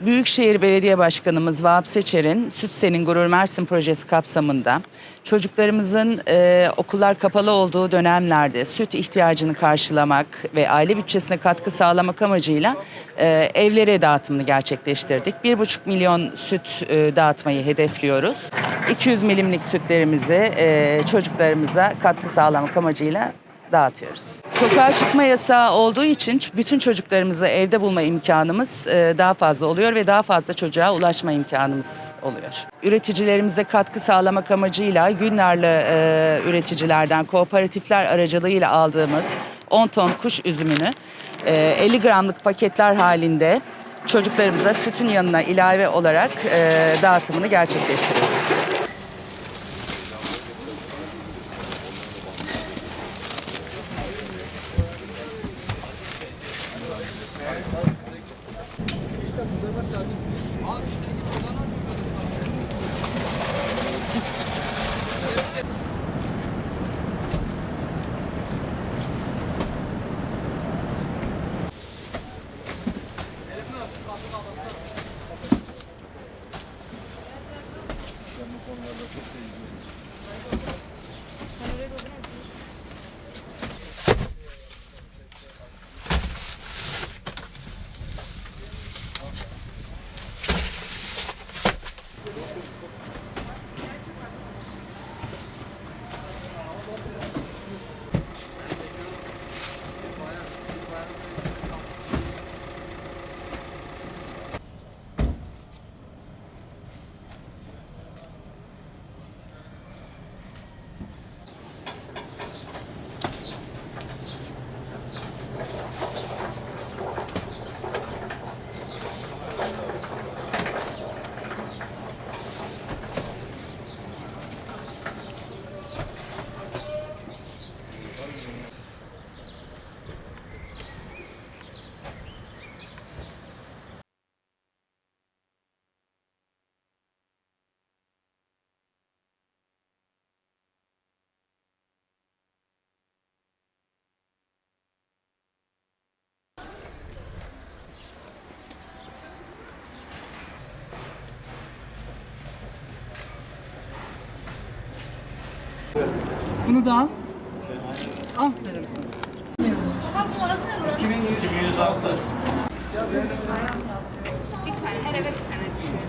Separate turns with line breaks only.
Büyükşehir Belediye Başkanımız Vahap Seçer'in Süt Senin Gurur Mersin projesi kapsamında çocuklarımızın e, okullar kapalı olduğu dönemlerde süt ihtiyacını karşılamak ve aile bütçesine katkı sağlamak amacıyla e, evlere dağıtımını gerçekleştirdik. 1,5 milyon süt e, dağıtmayı hedefliyoruz. 200 milimlik sütlerimizi e, çocuklarımıza katkı sağlamak amacıyla dağıtıyoruz. Sokağa çıkma yasağı olduğu için bütün çocuklarımızı evde bulma imkanımız e, daha fazla oluyor ve daha fazla çocuğa ulaşma imkanımız oluyor. Üreticilerimize katkı sağlamak amacıyla Günler'le e, üreticilerden kooperatifler aracılığıyla aldığımız 10 ton kuş üzümünü e, 50 gramlık paketler halinde çocuklarımıza sütün yanına ilave olarak e, dağıtımını gerçekleştiriyoruz.
Bunu da al. Aferin sana.
Bir tane, her eve bir tane düşüyor.